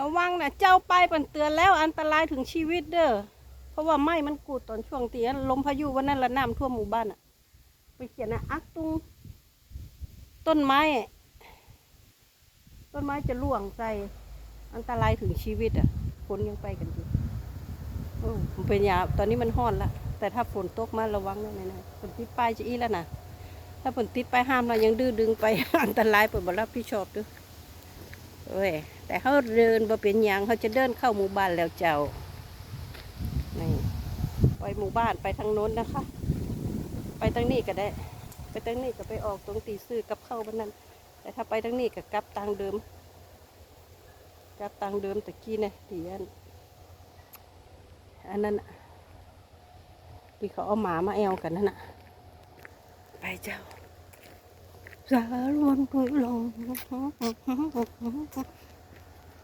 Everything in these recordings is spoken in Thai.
ระวังนะเจ้าไปเปิ่นเตือนแล้วอันตรายถึงชีวิตเด้อเพราะว่าไหม้มันกูดตอนช่วงตีลมพายุวันนั้นละน้ำท่วมหมู่บ้านอะไปเขียนนะอักตุงต้นไม้ต้นไม้จะล่วงใส่อันตรายถึงชีวิตอะคนยังไปกันอยู่มันเป็นยาตอนนี้มันห้อนละแต่ถ้าฝนตกมาระวังนะนะฝนติดป้ายจะอีแล้วนะถ้าฝนติดไปห้ามเรายังดื้อดึงไปอันตรายเปิดบรับผิดชอบด้วย เอ้ยแต่เขาเดินบ่เป็นยังเขาจะเดินเข้าหมู่บ้านแล้วเจ้านี่ไปหมู่บ้านไปทางโน้นนะคะ ไปทางนี้ก็ได้ ไปทางนี้ก็ไปออกตรงตีซื้อกับเข้าบ้านนั้น แต่ถ้าไปทางนี้ก็กลับทางเดิมกลับทางเดิมตะกี้เนี่ยที่อันอันนั้นที่เขาเอาหมามาแอวกันนั่นน่ะไปเจ้า สารวนกุยลง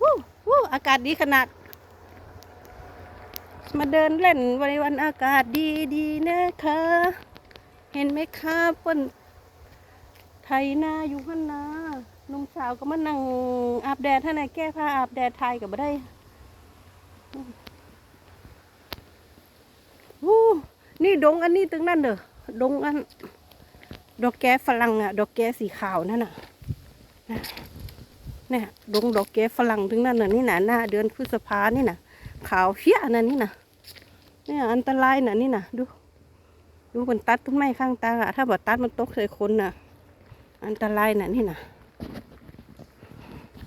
วู้วู้อากาศดีขนาด มาเดินเล่นวันวันอากาศดีดีๆนะคะ เห็นไหมคะเปิ้นไทยนาอยู่ข้างนานุ่มสาวก็มานั่งอาบแดดท่านไหนแก้ผ้าอาบแดดไทยก็บ่ได้วู้นี่ดงอันนี้ตึงนั่นเด้อดงอัน ดอกแก้ฝรั่งอะดอกแก้สีขาวนั่นน่ะนะเนี่ยดงดอกแก้ฝรั่งถึงนั่นน่ะนี่น่ะหน้าเดือนพฤษภานี่น่ะ ขาวเฟี้ยนั่นนี่น่ะเนี่ยอันตรายน่ะนี่น่ะ ดู ดูมันตัดต้นไม้ข้างตาอะถ้าบ่ตัดมันตกใส่คนน่ะ อันตรายน่ะนี่น่ะ